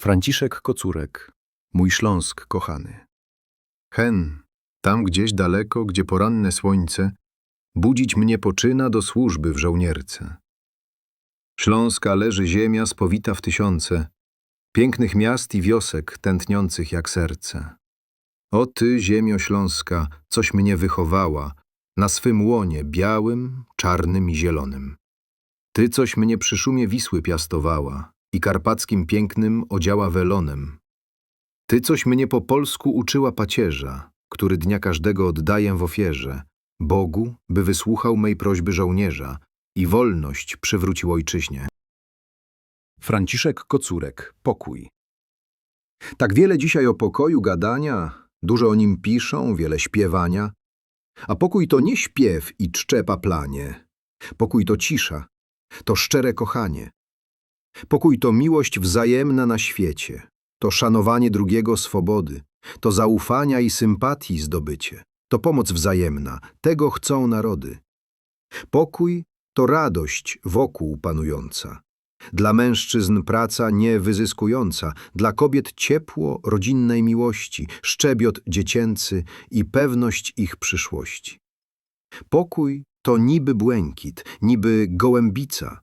Franciszek Kocurek, mój Śląsk kochany. Hen, tam gdzieś daleko, gdzie poranne słońce, budzić mnie poczyna do służby w żołnierce. Śląska leży ziemia spowita w tysiące, pięknych miast i wiosek tętniących jak serce. O ty, ziemio śląska, coś mnie wychowała, na swym łonie białym, czarnym i zielonym. Ty coś mnie przy szumie Wisły piastowała i karpackim pięknym odziała welonem. Ty coś mnie po polsku uczyła pacierza, który dnia każdego oddaję w ofierze, Bogu, by wysłuchał mej prośby żołnierza i wolność przywrócił ojczyźnie. Franciszek Kocurek, pokój. Tak wiele dzisiaj o pokoju gadania, dużo o nim piszą, wiele śpiewania. A pokój to nie śpiew i czcze paplanie. Pokój to cisza, to szczere kochanie. Pokój to miłość wzajemna na świecie, to szanowanie drugiego swobody, to zaufania i sympatii zdobycie, to pomoc wzajemna, tego chcą narody. Pokój to radość wokół panująca. Dla mężczyzn praca niewyzyskująca, dla kobiet ciepło rodzinnej miłości, szczebiot dziecięcy i pewność ich przyszłości. Pokój to niby błękit, niby gołębica.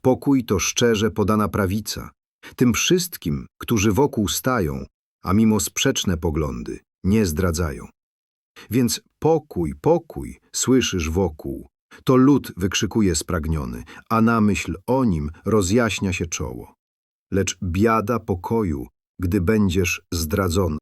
Pokój to szczerze podana prawica. Tym wszystkim, którzy wokół stają, a mimo sprzeczne poglądy nie zdradzają. Więc pokój, pokój, słyszysz wokół. To lud wykrzykuje spragniony, a na myśl o nim rozjaśnia się czoło. Lecz biada pokoju, gdy będziesz zdradzony.